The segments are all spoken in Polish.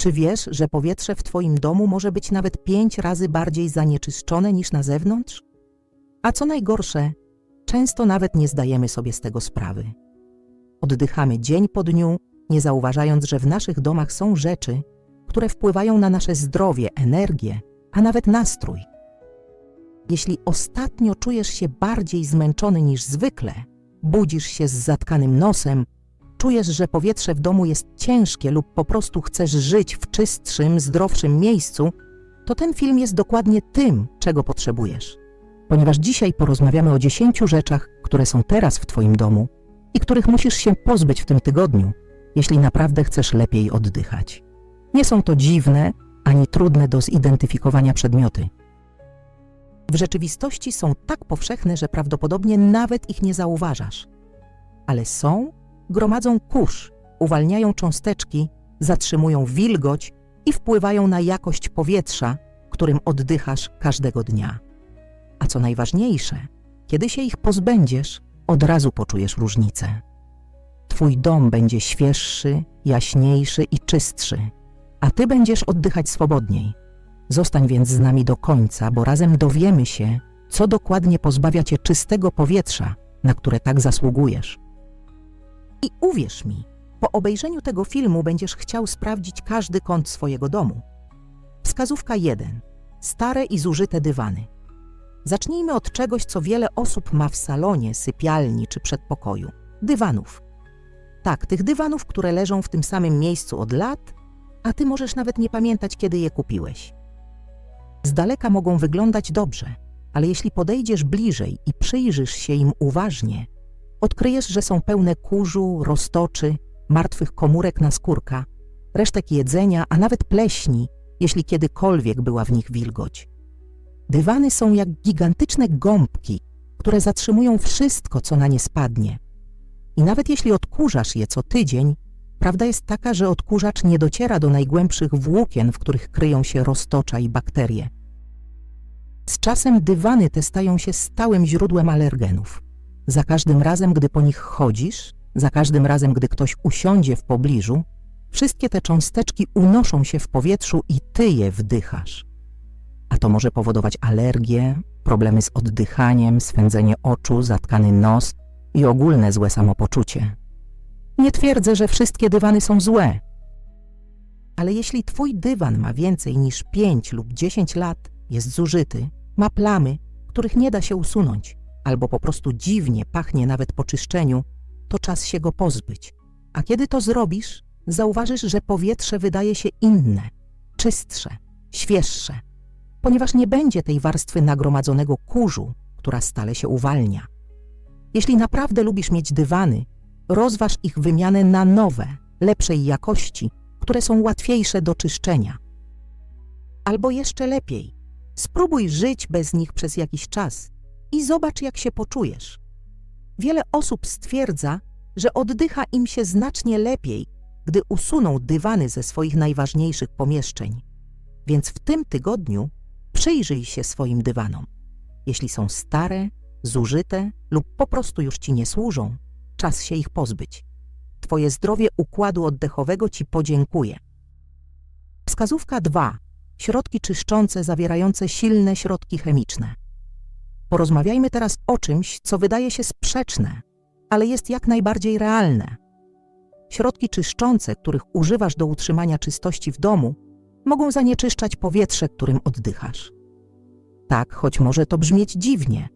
Czy wiesz, że powietrze w Twoim domu może być nawet pięć razy bardziej zanieczyszczone niż na zewnątrz? A co najgorsze, często nawet nie zdajemy sobie z tego sprawy. Oddychamy dzień po dniu, nie zauważając, że w naszych domach są rzeczy, które wpływają na nasze zdrowie, energię, a nawet nastrój. Jeśli ostatnio czujesz się bardziej zmęczony niż zwykle, budzisz się z zatkanym nosem, czujesz, że powietrze w domu jest ciężkie lub po prostu chcesz żyć w czystszym, zdrowszym miejscu, to ten film jest dokładnie tym, czego potrzebujesz. Ponieważ dzisiaj porozmawiamy o 10 rzeczach, które są teraz w Twoim domu i których musisz się pozbyć w tym tygodniu, jeśli naprawdę chcesz lepiej oddychać. Nie są to dziwne ani trudne do zidentyfikowania przedmioty. W rzeczywistości są tak powszechne, że prawdopodobnie nawet ich nie zauważasz. Ale są, gromadzą kurz, uwalniają cząsteczki, zatrzymują wilgoć i wpływają na jakość powietrza, którym oddychasz każdego dnia. A co najważniejsze, kiedy się ich pozbędziesz, od razu poczujesz różnicę. Twój dom będzie świeższy, jaśniejszy i czystszy, a ty będziesz oddychać swobodniej. Zostań więc z nami do końca, bo razem dowiemy się, co dokładnie pozbawia cię czystego powietrza, na które tak zasługujesz. I uwierz mi, po obejrzeniu tego filmu będziesz chciał sprawdzić każdy kąt swojego domu. Wskazówka 1. Stare i zużyte dywany. Zacznijmy od czegoś, co wiele osób ma w salonie, sypialni czy przedpokoju. Dywanów. Tak, tych dywanów, które leżą w tym samym miejscu od lat, a ty możesz nawet nie pamiętać, kiedy je kupiłeś. Z daleka mogą wyglądać dobrze, ale jeśli podejdziesz bliżej i przyjrzysz się im uważnie, odkryjesz, że są pełne kurzu, roztoczy, martwych komórek na skórka, resztek jedzenia, a nawet pleśni, jeśli kiedykolwiek była w nich wilgoć. Dywany są jak gigantyczne gąbki, które zatrzymują wszystko, co na nie spadnie. I nawet jeśli odkurzasz je co tydzień, prawda jest taka, że odkurzacz nie dociera do najgłębszych włókien, w których kryją się roztocza i bakterie. Z czasem dywany te stają się stałym źródłem alergenów. Za każdym razem, gdy po nich chodzisz, za każdym razem, gdy ktoś usiądzie w pobliżu, wszystkie te cząsteczki unoszą się w powietrzu i ty je wdychasz. A to może powodować alergie, problemy z oddychaniem, swędzenie oczu, zatkany nos i ogólne złe samopoczucie. Nie twierdzę, że wszystkie dywany są złe. Ale jeśli twój dywan ma więcej niż 5 lub 10 lat, jest zużyty, ma plamy, których nie da się usunąć, albo po prostu dziwnie pachnie nawet po czyszczeniu, to czas się go pozbyć. A kiedy to zrobisz, zauważysz, że powietrze wydaje się inne, czystsze, świeższe, ponieważ nie będzie tej warstwy nagromadzonego kurzu, która stale się uwalnia. Jeśli naprawdę lubisz mieć dywany, rozważ ich wymianę na nowe, lepszej jakości, które są łatwiejsze do czyszczenia. Albo jeszcze lepiej, spróbuj żyć bez nich przez jakiś czas i zobacz, jak się poczujesz. Wiele osób stwierdza, że oddycha im się znacznie lepiej, gdy usuną dywany ze swoich najważniejszych pomieszczeń. Więc w tym tygodniu przyjrzyj się swoim dywanom. Jeśli są stare, zużyte lub po prostu już ci nie służą, czas się ich pozbyć. Twoje zdrowie układu oddechowego ci podziękuje. Wskazówka 2. Środki czyszczące zawierające silne środki chemiczne. Porozmawiajmy teraz o czymś, co wydaje się sprzeczne, ale jest jak najbardziej realne. Środki czyszczące, których używasz do utrzymania czystości w domu, mogą zanieczyszczać powietrze, którym oddychasz. Tak, choć może to brzmieć dziwnie.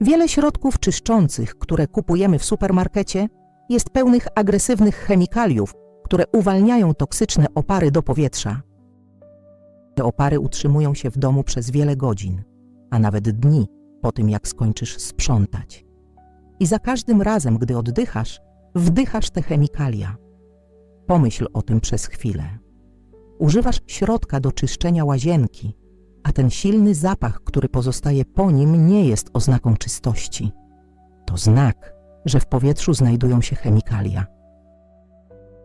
Wiele środków czyszczących, które kupujemy w supermarkecie, jest pełnych agresywnych chemikaliów, które uwalniają toksyczne opary do powietrza. Te opary utrzymują się w domu przez wiele godzin, a nawet dni po tym, jak skończysz sprzątać. I za każdym razem, gdy oddychasz, wdychasz te chemikalia. Pomyśl o tym przez chwilę. Używasz środka do czyszczenia łazienki, a ten silny zapach, który pozostaje po nim, nie jest oznaką czystości. To znak, że w powietrzu znajdują się chemikalia.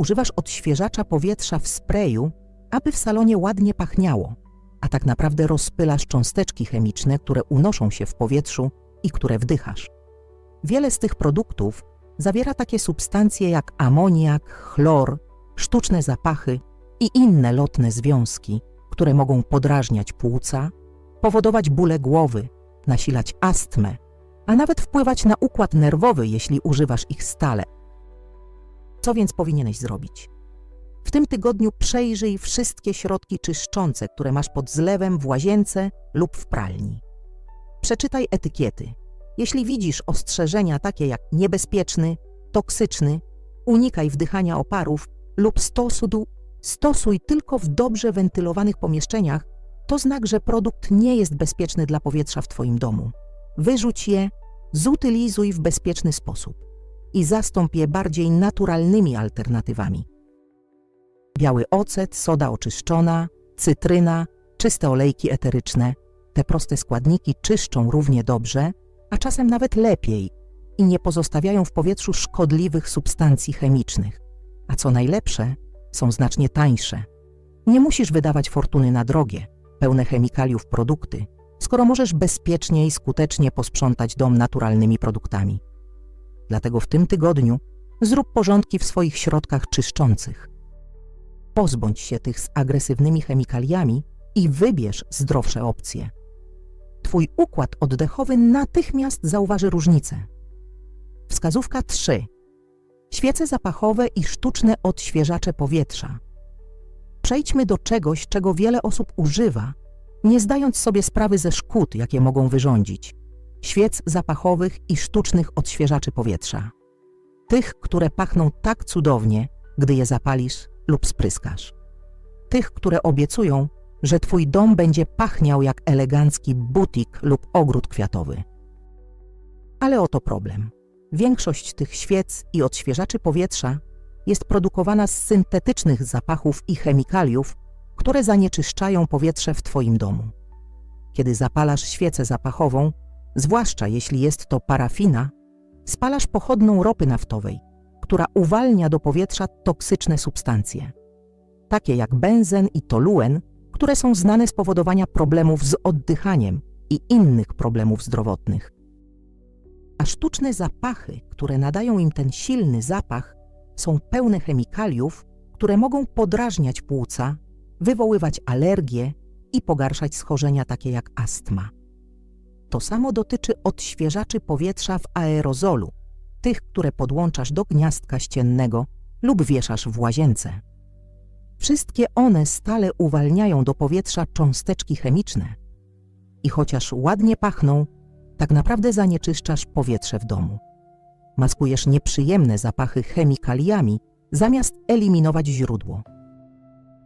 Używasz odświeżacza powietrza w sprayu, aby w salonie ładnie pachniało, a tak naprawdę rozpylasz cząsteczki chemiczne, które unoszą się w powietrzu i które wdychasz. Wiele z tych produktów zawiera takie substancje jak amoniak, chlor, sztuczne zapachy i inne lotne związki, które mogą podrażniać płuca, powodować bóle głowy, nasilać astmę, a nawet wpływać na układ nerwowy, jeśli używasz ich stale. Co więc powinieneś zrobić? W tym tygodniu przejrzyj wszystkie środki czyszczące, które masz pod zlewem w łazience lub w pralni. Przeczytaj etykiety. Jeśli widzisz ostrzeżenia takie jak niebezpieczny, toksyczny, unikaj wdychania oparów lub stosu, stosuj tylko w dobrze wentylowanych pomieszczeniach, to znak, że produkt nie jest bezpieczny dla powietrza w Twoim domu. Wyrzuć je, zutylizuj w bezpieczny sposób i zastąp je bardziej naturalnymi alternatywami. Biały ocet, soda oczyszczona, cytryna, czyste olejki eteryczne. Te proste składniki czyszczą równie dobrze, a czasem nawet lepiej i nie pozostawiają w powietrzu szkodliwych substancji chemicznych. A co najlepsze, są znacznie tańsze. Nie musisz wydawać fortuny na drogie, pełne chemikaliów produkty, skoro możesz bezpiecznie i skutecznie posprzątać dom naturalnymi produktami. Dlatego w tym tygodniu zrób porządki w swoich środkach czyszczących. Pozbądź się tych z agresywnymi chemikaliami i wybierz zdrowsze opcje. Twój układ oddechowy natychmiast zauważy różnicę. Wskazówka 3. Świece zapachowe i sztuczne odświeżacze powietrza. Przejdźmy do czegoś, czego wiele osób używa, nie zdając sobie sprawy ze szkód, jakie mogą wyrządzić. Świec zapachowych i sztucznych odświeżaczy powietrza. Tych, które pachną tak cudownie, gdy je zapalisz lub spryskasz. Tych, które obiecują, że twój dom będzie pachniał jak elegancki butik lub ogród kwiatowy. Ale oto problem. Większość tych świec i odświeżaczy powietrza jest produkowana z syntetycznych zapachów i chemikaliów, które zanieczyszczają powietrze w Twoim domu. Kiedy zapalasz świecę zapachową, zwłaszcza jeśli jest to parafina, spalasz pochodną ropy naftowej, która uwalnia do powietrza toksyczne substancje, takie jak benzen i toluen, które są znane z powodowania problemów z oddychaniem i innych problemów zdrowotnych. A sztuczne zapachy, które nadają im ten silny zapach, są pełne chemikaliów, które mogą podrażniać płuca, wywoływać alergie i pogarszać schorzenia takie jak astma. To samo dotyczy odświeżaczy powietrza w aerozolu, tych, które podłączasz do gniazdka ściennego lub wieszasz w łazience. Wszystkie one stale uwalniają do powietrza cząsteczki chemiczne. I chociaż ładnie pachną, tak naprawdę zanieczyszczasz powietrze w domu. Maskujesz nieprzyjemne zapachy chemikaliami, zamiast eliminować źródło.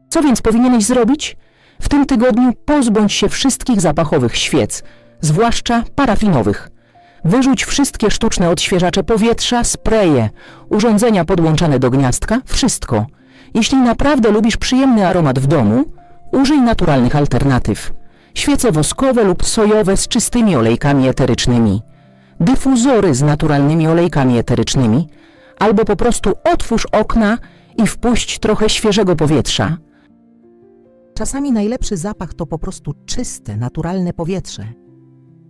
Co więc powinieneś zrobić? W tym tygodniu pozbądź się wszystkich zapachowych świec, zwłaszcza parafinowych. Wyrzuć wszystkie sztuczne odświeżacze powietrza, spreje, urządzenia podłączane do gniazdka, wszystko. Jeśli naprawdę lubisz przyjemny aromat w domu, użyj naturalnych alternatyw. Świece woskowe lub sojowe z czystymi olejkami eterycznymi, dyfuzory z naturalnymi olejkami eterycznymi, albo po prostu otwórz okna i wpuść trochę świeżego powietrza. Czasami najlepszy zapach to po prostu czyste, naturalne powietrze.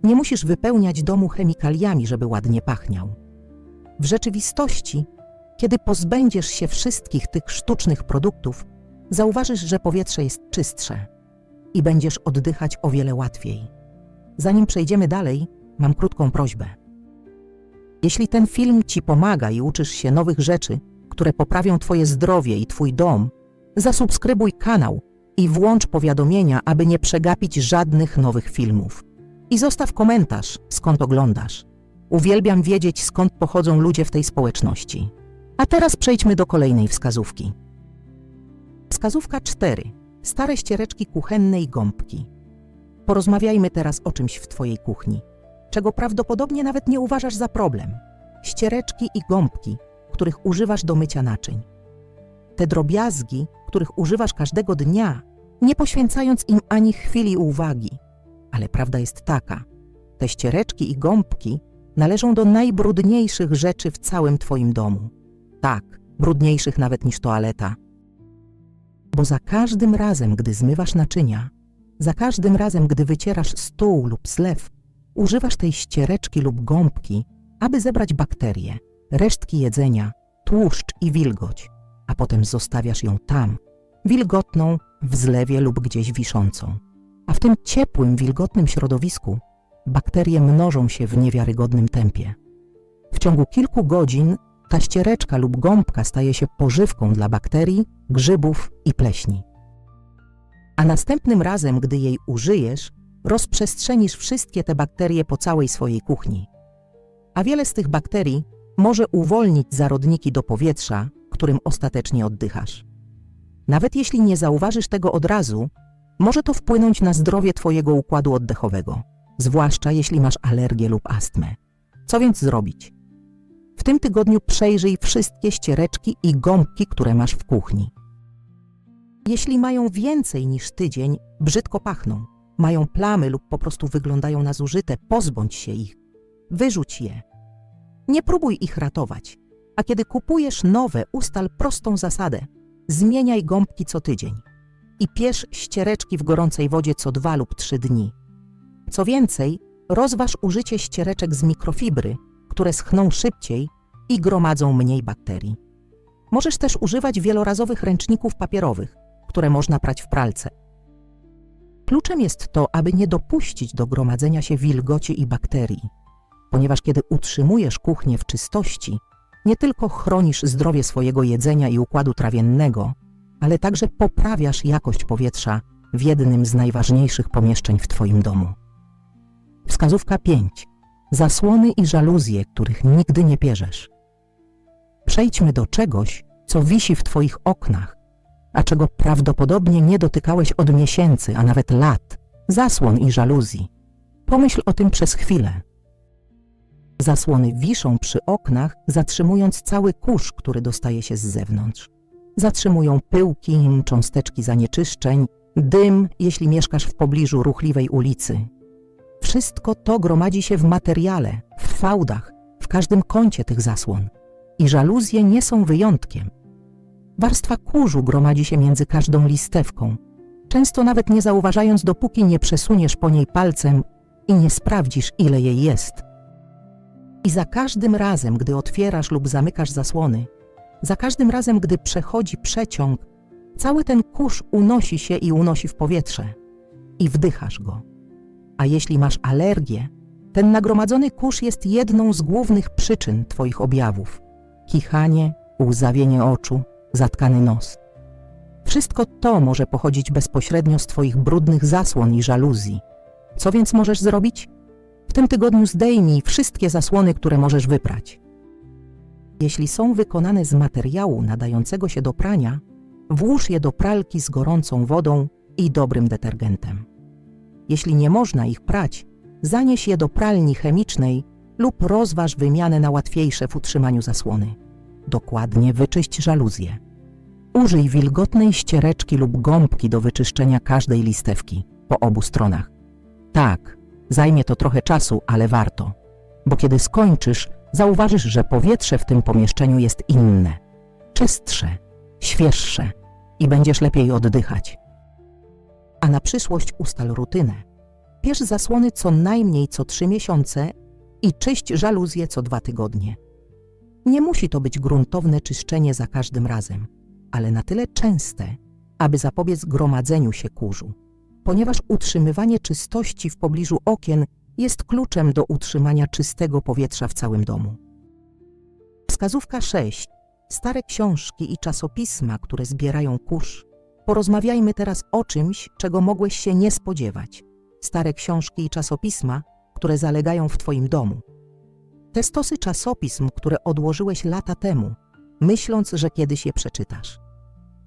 Nie musisz wypełniać domu chemikaliami, żeby ładnie pachniał. W rzeczywistości, kiedy pozbędziesz się wszystkich tych sztucznych produktów, zauważysz, że powietrze jest czystsze i będziesz oddychać o wiele łatwiej. Zanim przejdziemy dalej, mam krótką prośbę. Jeśli ten film Ci pomaga i uczysz się nowych rzeczy, które poprawią Twoje zdrowie i Twój dom, zasubskrybuj kanał i włącz powiadomienia, aby nie przegapić żadnych nowych filmów. I zostaw komentarz, skąd oglądasz. Uwielbiam wiedzieć, skąd pochodzą ludzie w tej społeczności. A teraz przejdźmy do kolejnej wskazówki. Wskazówka 4. Stare ściereczki kuchenne i gąbki. Porozmawiajmy teraz o czymś w Twojej kuchni, czego prawdopodobnie nawet nie uważasz za problem. Ściereczki i gąbki, których używasz do mycia naczyń. Te drobiazgi, których używasz każdego dnia, nie poświęcając im ani chwili uwagi. Ale prawda jest taka: te ściereczki i gąbki należą do najbrudniejszych rzeczy w całym Twoim domu. Tak, brudniejszych nawet niż toaleta. Bo za każdym razem, gdy zmywasz naczynia, za każdym razem, gdy wycierasz stół lub zlew, używasz tej ściereczki lub gąbki, aby zebrać bakterie, resztki jedzenia, tłuszcz i wilgoć, a potem zostawiasz ją tam, wilgotną, w zlewie lub gdzieś wiszącą. A w tym ciepłym, wilgotnym środowisku bakterie mnożą się w niewiarygodnym tempie. W ciągu kilku godzin ta ściereczka lub gąbka staje się pożywką dla bakterii, grzybów i pleśni. A następnym razem, gdy jej użyjesz, rozprzestrzenisz wszystkie te bakterie po całej swojej kuchni. A wiele z tych bakterii może uwolnić zarodniki do powietrza, którym ostatecznie oddychasz. Nawet jeśli nie zauważysz tego od razu, może to wpłynąć na zdrowie Twojego układu oddechowego, zwłaszcza jeśli masz alergię lub astmę. Co więc zrobić? W tym tygodniu przejrzyj wszystkie ściereczki i gąbki, które masz w kuchni. Jeśli mają więcej niż tydzień, brzydko pachną, mają plamy lub po prostu wyglądają na zużyte, pozbądź się ich. Wyrzuć je. Nie próbuj ich ratować. A kiedy kupujesz nowe, ustal prostą zasadę. Zmieniaj gąbki co tydzień i pierz ściereczki w gorącej wodzie co dwa lub trzy dni. Co więcej, rozważ użycie ściereczek z mikrofibry, które schną szybciej i gromadzą mniej bakterii. Możesz też używać wielorazowych ręczników papierowych, które można prać w pralce. Kluczem jest to, aby nie dopuścić do gromadzenia się wilgoci i bakterii, ponieważ kiedy utrzymujesz kuchnię w czystości, nie tylko chronisz zdrowie swojego jedzenia i układu trawiennego, ale także poprawiasz jakość powietrza w jednym z najważniejszych pomieszczeń w Twoim domu. Wskazówka 5. Zasłony i żaluzje, których nigdy nie pierzesz. Przejdźmy do czegoś, co wisi w Twoich oknach, a czego prawdopodobnie nie dotykałeś od miesięcy, a nawet lat. Zasłon i żaluzji. Pomyśl o tym przez chwilę. Zasłony wiszą przy oknach, zatrzymując cały kurz, który dostaje się z zewnątrz. Zatrzymują pyłki, cząsteczki zanieczyszczeń, dym, jeśli mieszkasz w pobliżu ruchliwej ulicy. Wszystko to gromadzi się w materiale, w fałdach, w każdym kącie tych zasłon. I żaluzje nie są wyjątkiem. Warstwa kurzu gromadzi się między każdą listewką, często nawet nie zauważając, dopóki nie przesuniesz po niej palcem i nie sprawdzisz, ile jej jest. I za każdym razem, gdy otwierasz lub zamykasz zasłony, za każdym razem, gdy przechodzi przeciąg, cały ten kurz unosi się i unosi w powietrze i wdychasz go. A jeśli masz alergię, ten nagromadzony kurz jest jedną z głównych przyczyn Twoich objawów: kichanie, łzawienie oczu, zatkany nos. Wszystko to może pochodzić bezpośrednio z Twoich brudnych zasłon i żaluzji. Co więc możesz zrobić? W tym tygodniu zdejmij wszystkie zasłony, które możesz wyprać. Jeśli są wykonane z materiału nadającego się do prania, włóż je do pralki z gorącą wodą i dobrym detergentem. Jeśli nie można ich prać, zanieś je do pralni chemicznej lub rozważ wymianę na łatwiejsze w utrzymaniu zasłony. Dokładnie wyczyść żaluzję. Użyj wilgotnej ściereczki lub gąbki do wyczyszczenia każdej listewki po obu stronach. Tak, zajmie to trochę czasu, ale warto, bo kiedy skończysz, zauważysz, że powietrze w tym pomieszczeniu jest inne, czystsze, świeższe i będziesz lepiej oddychać. A na przyszłość ustal rutynę. Pierz zasłony co najmniej co trzy miesiące i czyść żaluzje co dwa tygodnie. Nie musi to być gruntowne czyszczenie za każdym razem, ale na tyle częste, aby zapobiec gromadzeniu się kurzu, ponieważ utrzymywanie czystości w pobliżu okien jest kluczem do utrzymania czystego powietrza w całym domu. Wskazówka 6. Stare książki i czasopisma, które zbierają kurz. Porozmawiajmy teraz o czymś, czego mogłeś się nie spodziewać. Stare książki i czasopisma, które zalegają w Twoim domu. Te stosy czasopism, które odłożyłeś lata temu, myśląc, że kiedyś je przeczytasz.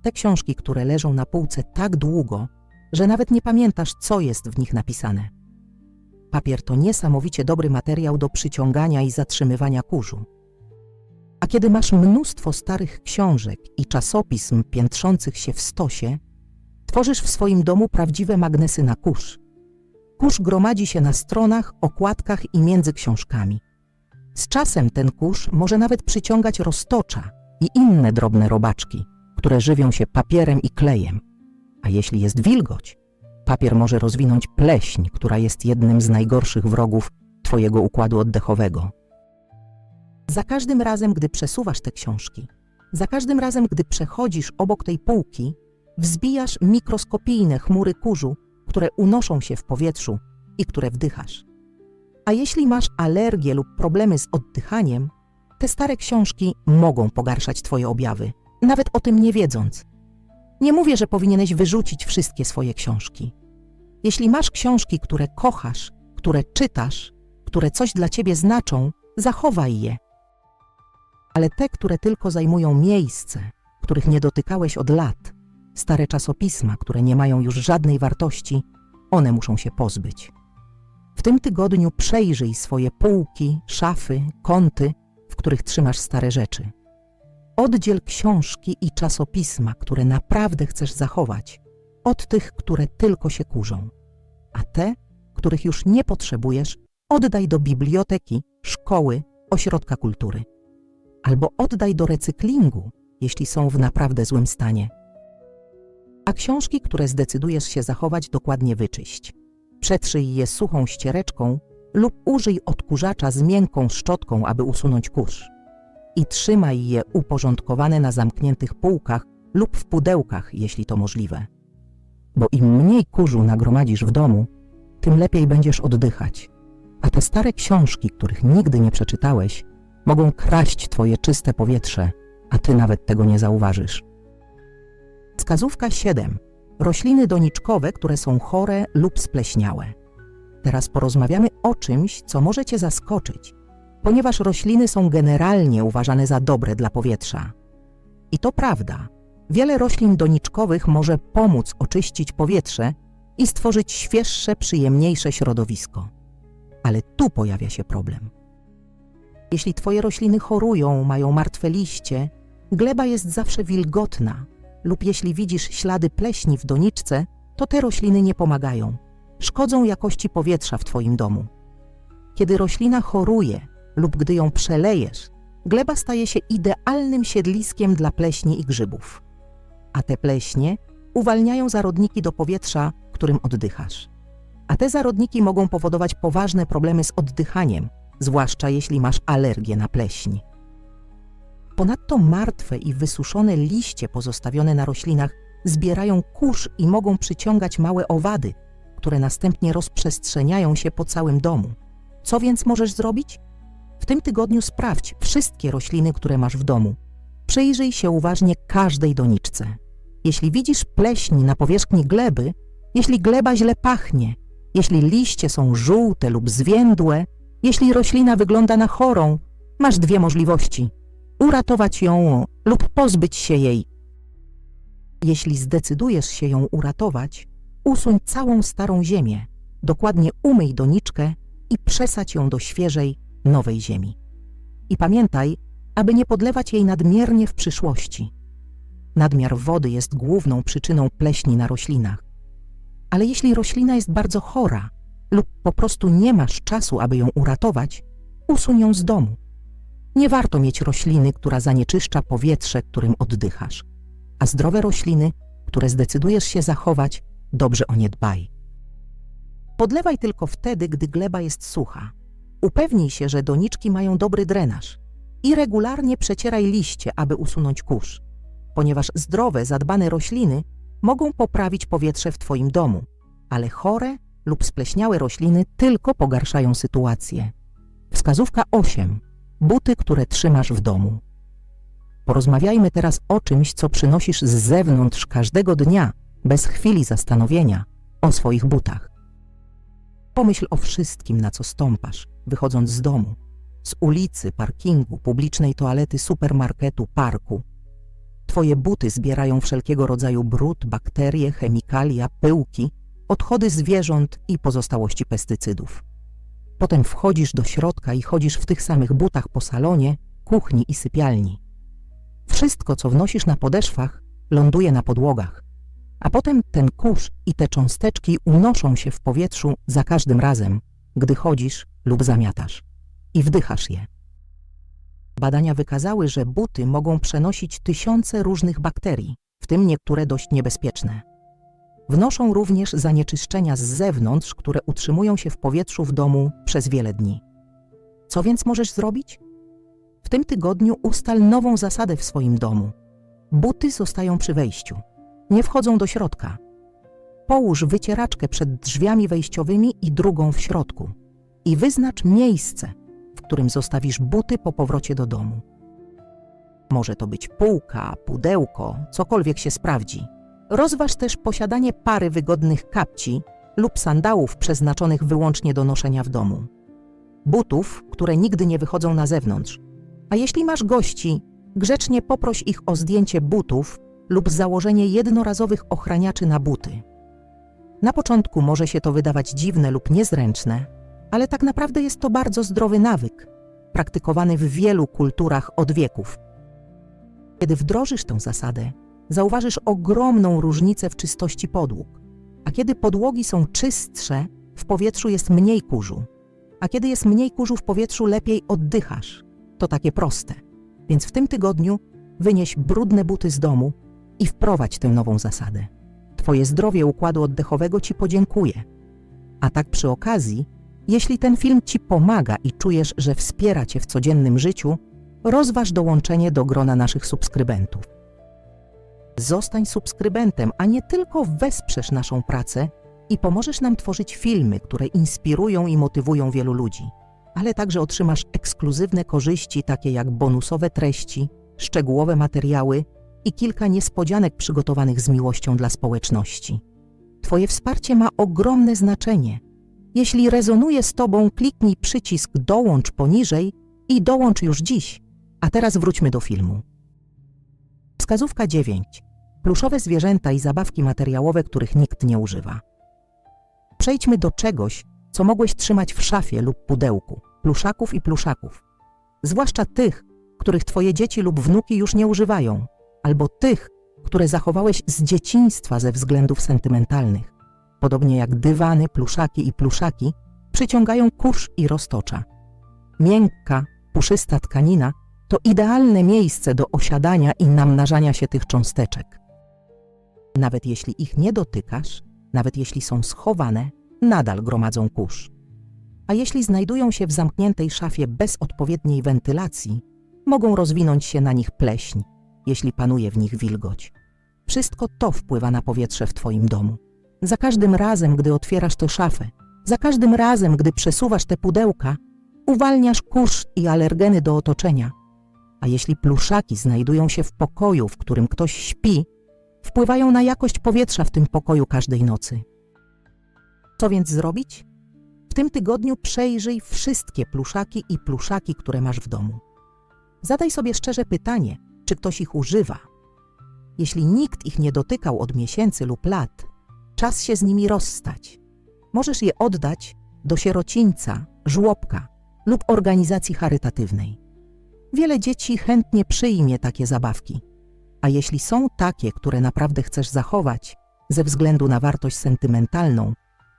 Te książki, które leżą na półce tak długo, że nawet nie pamiętasz, co jest w nich napisane. Papier to niesamowicie dobry materiał do przyciągania i zatrzymywania kurzu. A kiedy masz mnóstwo starych książek i czasopism piętrzących się w stosie, tworzysz w swoim domu prawdziwe magnesy na kurz. Kurz gromadzi się na stronach, okładkach i między książkami. Z czasem ten kurz może nawet przyciągać roztocza i inne drobne robaczki, które żywią się papierem i klejem. A jeśli jest wilgoć, papier może rozwinąć pleśń, która jest jednym z najgorszych wrogów Twojego układu oddechowego. Za każdym razem, gdy przesuwasz te książki, za każdym razem, gdy przechodzisz obok tej półki, wzbijasz mikroskopijne chmury kurzu, które unoszą się w powietrzu i które wdychasz. A jeśli masz alergię lub problemy z oddychaniem, te stare książki mogą pogarszać Twoje objawy, nawet o tym nie wiedząc. Nie mówię, że powinieneś wyrzucić wszystkie swoje książki. Jeśli masz książki, które kochasz, które czytasz, które coś dla Ciebie znaczą, zachowaj je. Ale te, które tylko zajmują miejsce, których nie dotykałeś od lat, stare czasopisma, które nie mają już żadnej wartości, one muszą się pozbyć. W tym tygodniu przejrzyj swoje półki, szafy, kąty, w których trzymasz stare rzeczy. Oddziel książki i czasopisma, które naprawdę chcesz zachować, od tych, które tylko się kurzą, a te, których już nie potrzebujesz, oddaj do biblioteki, szkoły, ośrodka kultury. Albo oddaj do recyklingu, jeśli są w naprawdę złym stanie. A książki, które zdecydujesz się zachować, dokładnie wyczyść. Przetrzyj je suchą ściereczką lub użyj odkurzacza z miękką szczotką, aby usunąć kurz. I trzymaj je uporządkowane na zamkniętych półkach lub w pudełkach, jeśli to możliwe. Bo im mniej kurzu nagromadzisz w domu, tym lepiej będziesz oddychać. A te stare książki, których nigdy nie przeczytałeś, mogą kraść twoje czyste powietrze, a ty nawet tego nie zauważysz. Wskazówka 7. Rośliny doniczkowe, które są chore lub spleśniałe. Teraz porozmawiamy o czymś, co może cię zaskoczyć, ponieważ rośliny są generalnie uważane za dobre dla powietrza. I to prawda. Wiele roślin doniczkowych może pomóc oczyścić powietrze i stworzyć świeższe, przyjemniejsze środowisko. Ale tu pojawia się problem. Jeśli twoje rośliny chorują, mają martwe liście, gleba jest zawsze wilgotna, lub jeśli widzisz ślady pleśni w doniczce, to te rośliny nie pomagają. Szkodzą jakości powietrza w twoim domu. Kiedy roślina choruje lub gdy ją przelejesz, gleba staje się idealnym siedliskiem dla pleśni i grzybów. A te pleśnie uwalniają zarodniki do powietrza, którym oddychasz. A te zarodniki mogą powodować poważne problemy z oddychaniem, zwłaszcza jeśli masz alergię na pleśń. Ponadto martwe i wysuszone liście pozostawione na roślinach zbierają kurz i mogą przyciągać małe owady, które następnie rozprzestrzeniają się po całym domu. Co więc możesz zrobić? Tym tygodniu sprawdź wszystkie rośliny, które masz w domu. Przyjrzyj się uważnie każdej doniczce. Jeśli widzisz pleśń na powierzchni gleby, jeśli gleba źle pachnie, jeśli liście są żółte lub zwiędłe, jeśli roślina wygląda na chorą, masz dwie możliwości: uratować ją lub pozbyć się jej. Jeśli zdecydujesz się ją uratować, usuń całą starą ziemię, dokładnie umyj doniczkę i przesadź ją do świeżej, nowej ziemi. I pamiętaj, aby nie podlewać jej nadmiernie w przyszłości. Nadmiar wody jest główną przyczyną pleśni na roślinach. Ale jeśli roślina jest bardzo chora lub po prostu nie masz czasu, aby ją uratować, usuń ją z domu. Nie warto mieć rośliny, która zanieczyszcza powietrze, którym oddychasz. A zdrowe rośliny, które zdecydujesz się zachować, dobrze o nie dbaj. Podlewaj tylko wtedy, gdy gleba jest sucha. Upewnij się, że doniczki mają dobry drenaż i regularnie przecieraj liście, aby usunąć kurz, ponieważ zdrowe, zadbane rośliny mogą poprawić powietrze w Twoim domu, ale chore lub spleśniałe rośliny tylko pogarszają sytuację. Wskazówka 8. Buty, które trzymasz w domu. Porozmawiajmy teraz o czymś, co przynosisz z zewnątrz każdego dnia, bez chwili zastanowienia, o swoich butach. Pomyśl o wszystkim, na co stąpasz, wychodząc z domu, z ulicy, parkingu, publicznej toalety, supermarketu, parku. Twoje buty zbierają wszelkiego rodzaju brud, bakterie, chemikalia, pyłki, odchody zwierząt i pozostałości pestycydów. Potem wchodzisz do środka i chodzisz w tych samych butach po salonie, kuchni i sypialni. Wszystko, co wnosisz na podeszwach, ląduje na podłogach, a potem ten kurz i te cząsteczki unoszą się w powietrzu za każdym razem, gdy chodzisz lub zamiatasz i wdychasz je. Badania wykazały, że buty mogą przenosić tysiące różnych bakterii, w tym niektóre dość niebezpieczne. Wnoszą również zanieczyszczenia z zewnątrz, które utrzymują się w powietrzu w domu przez wiele dni. Co więc możesz zrobić? W tym tygodniu ustal nową zasadę w swoim domu. Buty zostają przy wejściu. nie wchodzą do środka. Połóż wycieraczkę przed drzwiami wejściowymi i drugą w środku i wyznacz miejsce, w którym zostawisz buty po powrocie do domu. Może to być półka, pudełko, cokolwiek się sprawdzi. Rozważ też posiadanie pary wygodnych kapci lub sandałów przeznaczonych wyłącznie do noszenia w domu. Butów, które nigdy nie wychodzą na zewnątrz. A jeśli masz gości, grzecznie poproś ich o zdjęcie butów lub założenie jednorazowych ochraniaczy na buty. Na początku może się to wydawać dziwne lub niezręczne, ale tak naprawdę jest to bardzo zdrowy nawyk, praktykowany w wielu kulturach od wieków. Kiedy wdrożysz tę zasadę, zauważysz ogromną różnicę w czystości podłóg. A kiedy podłogi są czystsze, w powietrzu jest mniej kurzu. A kiedy jest mniej kurzu w powietrzu, lepiej oddychasz. To takie proste. Więc w tym tygodniu wynieś brudne buty z domu i wprowadź tę nową zasadę. Twoje zdrowie układu oddechowego ci podziękuje. A tak przy okazji, jeśli ten film ci pomaga i czujesz, że wspiera cię w codziennym życiu, rozważ dołączenie do grona naszych subskrybentów. Zostań subskrybentem, a nie tylko wesprzesz naszą pracę i pomożesz nam tworzyć filmy, które inspirują i motywują wielu ludzi, ale także otrzymasz ekskluzywne korzyści, takie jak bonusowe treści, szczegółowe materiały i kilka niespodzianek przygotowanych z miłością dla społeczności. Twoje wsparcie ma ogromne znaczenie. Jeśli rezonuje z Tobą, kliknij przycisk Dołącz poniżej i dołącz już dziś. A teraz wróćmy do filmu. Wskazówka 9. Pluszowe zwierzęta i zabawki materiałowe, których nikt nie używa. Przejdźmy do czegoś, co mogłeś trzymać w szafie lub pudełku, pluszaków i pluszaków. Zwłaszcza tych, których twoje dzieci lub wnuki już nie używają, albo tych, które zachowałeś z dzieciństwa ze względów sentymentalnych. Podobnie jak dywany, pluszaki i pluszaki przyciągają kurz i roztocza. Miękka, puszysta tkanina to idealne miejsce do osiadania i namnażania się tych cząsteczek. Nawet jeśli ich nie dotykasz, nawet jeśli są schowane, nadal gromadzą kurz. A jeśli znajdują się w zamkniętej szafie bez odpowiedniej wentylacji, mogą rozwinąć się na nich pleśń, jeśli panuje w nich wilgoć. Wszystko to wpływa na powietrze w Twoim domu. Za każdym razem, gdy otwierasz tę szafę, za każdym razem, gdy przesuwasz te pudełka, uwalniasz kurz i alergeny do otoczenia. A jeśli pluszaki znajdują się w pokoju, w którym ktoś śpi, wpływają na jakość powietrza w tym pokoju każdej nocy. Co więc zrobić? W tym tygodniu przejrzyj wszystkie pluszaki i pluszaki, które masz w domu. Zadaj sobie szczerze pytanie, czy ktoś ich używa. Jeśli nikt ich nie dotykał od miesięcy lub lat, czas się z nimi rozstać. Możesz je oddać do sierocińca, żłobka lub organizacji charytatywnej. Wiele dzieci chętnie przyjmie takie zabawki, a jeśli są takie, które naprawdę chcesz zachować ze względu na wartość sentymentalną,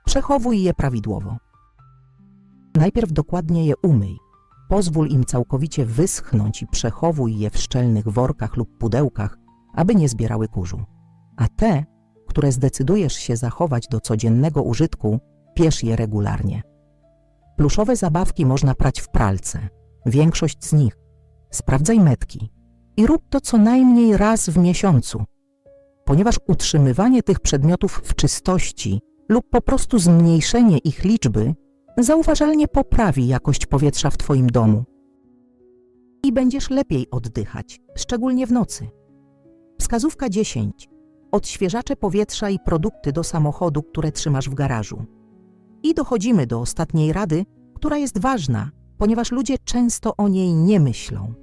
przechowuj je prawidłowo. Najpierw dokładnie je umyj. Pozwól im całkowicie wyschnąć i przechowuj je w szczelnych workach lub pudełkach, aby nie zbierały kurzu. A te, które zdecydujesz się zachować do codziennego użytku, piesz je regularnie. Pluszowe zabawki można prać w pralce, większość z nich. Sprawdzaj metki i rób to co najmniej raz w miesiącu, ponieważ utrzymywanie tych przedmiotów w czystości lub po prostu zmniejszenie ich liczby zauważalnie poprawi jakość powietrza w Twoim domu i będziesz lepiej oddychać, szczególnie w nocy. Wskazówka 10. Odświeżacze powietrza i produkty do samochodu, które trzymasz w garażu. I dochodzimy do ostatniej rady, która jest ważna, ponieważ ludzie często o niej nie myślą.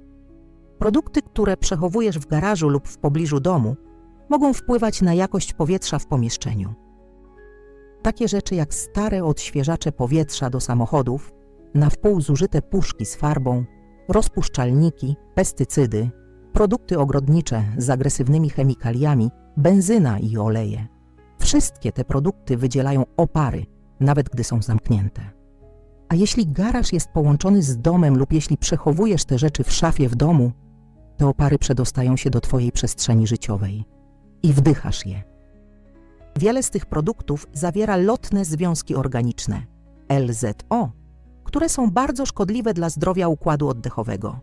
Produkty, które przechowujesz w garażu lub w pobliżu domu, mogą wpływać na jakość powietrza w pomieszczeniu. Takie rzeczy jak stare odświeżacze powietrza do samochodów, na wpół zużyte puszki z farbą, rozpuszczalniki, pestycydy, produkty ogrodnicze z agresywnymi chemikaliami, benzyna i oleje. Wszystkie te produkty wydzielają opary, nawet gdy są zamknięte. A jeśli garaż jest połączony z domem lub jeśli przechowujesz te rzeczy w szafie w domu, te opary przedostają się do Twojej przestrzeni życiowej i wdychasz je. Wiele z tych produktów zawiera lotne związki organiczne LZO, które są bardzo szkodliwe dla zdrowia układu oddechowego.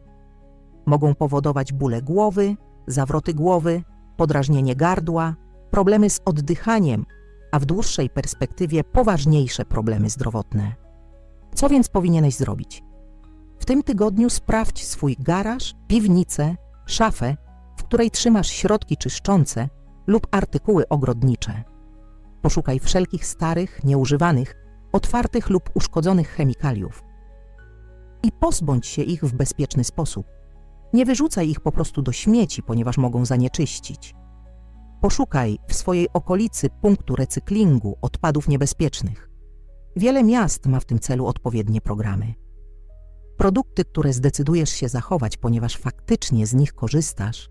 Mogą powodować bóle głowy, zawroty głowy, podrażnienie gardła, problemy z oddychaniem, a w dłuższej perspektywie poważniejsze problemy zdrowotne. Co więc powinieneś zrobić? W tym tygodniu sprawdź swój garaż, piwnicę, szafę, w której trzymasz środki czyszczące lub artykuły ogrodnicze. Poszukaj wszelkich starych, nieużywanych, otwartych lub uszkodzonych chemikaliów i pozbądź się ich w bezpieczny sposób. Nie wyrzucaj ich po prostu do śmieci, ponieważ mogą zanieczyścić. Poszukaj w swojej okolicy punktu recyklingu odpadów niebezpiecznych. Wiele miast ma w tym celu odpowiednie programy. Produkty, które zdecydujesz się zachować, ponieważ faktycznie z nich korzystasz,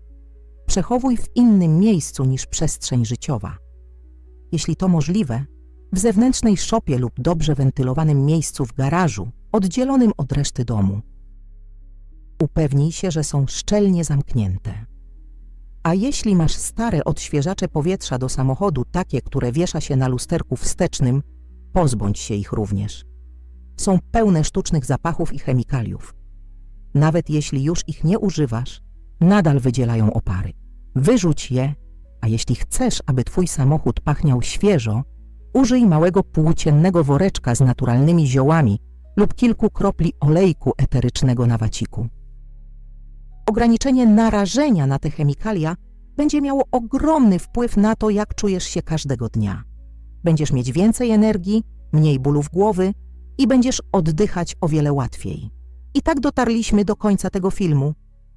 przechowuj w innym miejscu niż przestrzeń życiowa. Jeśli to możliwe, w zewnętrznej szopie lub dobrze wentylowanym miejscu w garażu, oddzielonym od reszty domu. Upewnij się, że są szczelnie zamknięte. A jeśli masz stare odświeżacze powietrza do samochodu, takie, które wiesza się na lusterku wstecznym, pozbądź się ich również. Są pełne sztucznych zapachów i chemikaliów. Nawet jeśli już ich nie używasz, nadal wydzielają opary. Wyrzuć je, a jeśli chcesz, aby twój samochód pachniał świeżo, użyj małego płóciennego woreczka z naturalnymi ziołami lub kilku kropli olejku eterycznego na waciku. Ograniczenie narażenia na te chemikalia będzie miało ogromny wpływ na to, jak czujesz się każdego dnia. Będziesz mieć więcej energii, mniej bólów głowy i będziesz oddychać o wiele łatwiej. I tak dotarliśmy do końca tego filmu.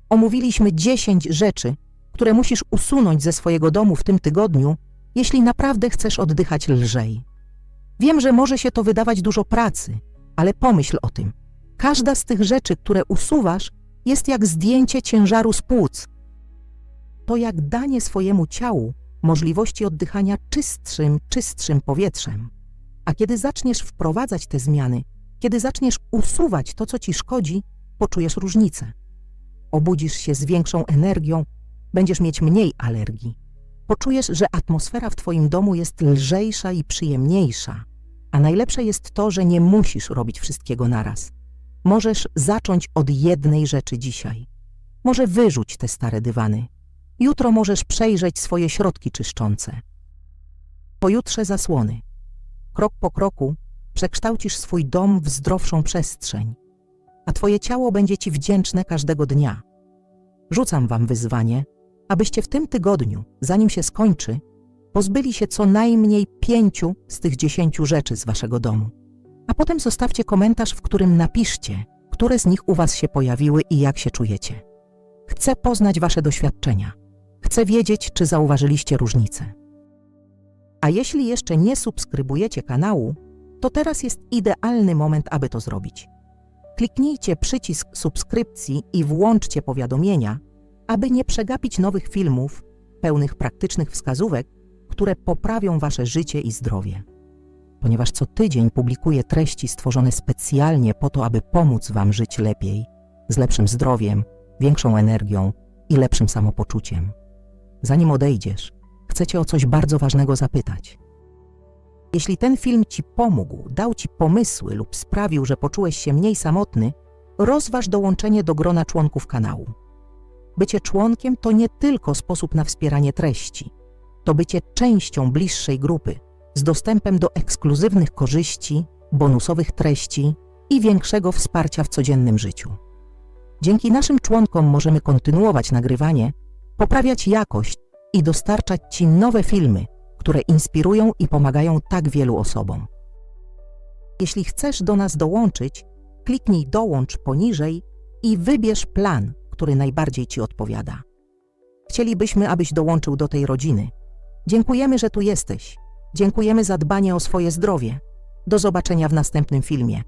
Omówiliśmy 10 rzeczy, które musisz usunąć ze swojego domu w tym tygodniu, jeśli naprawdę chcesz oddychać lżej. Wiem, że może się to wydawać dużo pracy, ale pomyśl o tym. Każda z tych rzeczy, które usuwasz, jest jak zdjęcie ciężaru z płuc. To jak danie swojemu ciału możliwości oddychania czystszym, czystszym powietrzem. A kiedy zaczniesz wprowadzać te zmiany, kiedy zaczniesz usuwać to, co ci szkodzi, poczujesz różnicę. Obudzisz się z większą energią, będziesz mieć mniej alergii. Poczujesz, że atmosfera w twoim domu jest lżejsza i przyjemniejsza. A najlepsze jest to, że nie musisz robić wszystkiego naraz. Możesz zacząć od jednej rzeczy dzisiaj. Może wyrzuć te stare dywany. Jutro możesz przejrzeć swoje środki czyszczące. Pojutrze zasłony. Krok po kroku przekształcisz swój dom w zdrowszą przestrzeń, a twoje ciało będzie ci wdzięczne każdego dnia. Rzucam wam wyzwanie, abyście w tym tygodniu, zanim się skończy, pozbyli się co najmniej pięciu z tych dziesięciu rzeczy z waszego domu. A potem zostawcie komentarz, w którym napiszcie, które z nich u was się pojawiły i jak się czujecie. Chcę poznać wasze doświadczenia. Chcę wiedzieć, czy zauważyliście różnice. A jeśli jeszcze nie subskrybujecie kanału, to teraz jest idealny moment, aby to zrobić. Kliknijcie przycisk subskrypcji i włączcie powiadomienia, aby nie przegapić nowych filmów pełnych praktycznych wskazówek, które poprawią wasze życie i zdrowie. Ponieważ co tydzień publikuję treści stworzone specjalnie po to, aby pomóc wam żyć lepiej, z lepszym zdrowiem, większą energią i lepszym samopoczuciem. Zanim odejdziesz, chcę cię o coś bardzo ważnego zapytać. Jeśli ten film ci pomógł, dał ci pomysły lub sprawił, że poczułeś się mniej samotny, rozważ dołączenie do grona członków kanału. Bycie członkiem to nie tylko sposób na wspieranie treści, to bycie częścią bliższej grupy z dostępem do ekskluzywnych korzyści, bonusowych treści i większego wsparcia w codziennym życiu. Dzięki naszym członkom możemy kontynuować nagrywanie, poprawiać jakość i dostarczać Ci nowe filmy, które inspirują i pomagają tak wielu osobom. Jeśli chcesz do nas dołączyć, kliknij dołącz poniżej i wybierz plan, który najbardziej Ci odpowiada. Chcielibyśmy, abyś dołączył do tej rodziny. Dziękujemy, że tu jesteś. Dziękujemy za dbanie o swoje zdrowie. Do zobaczenia w następnym filmie.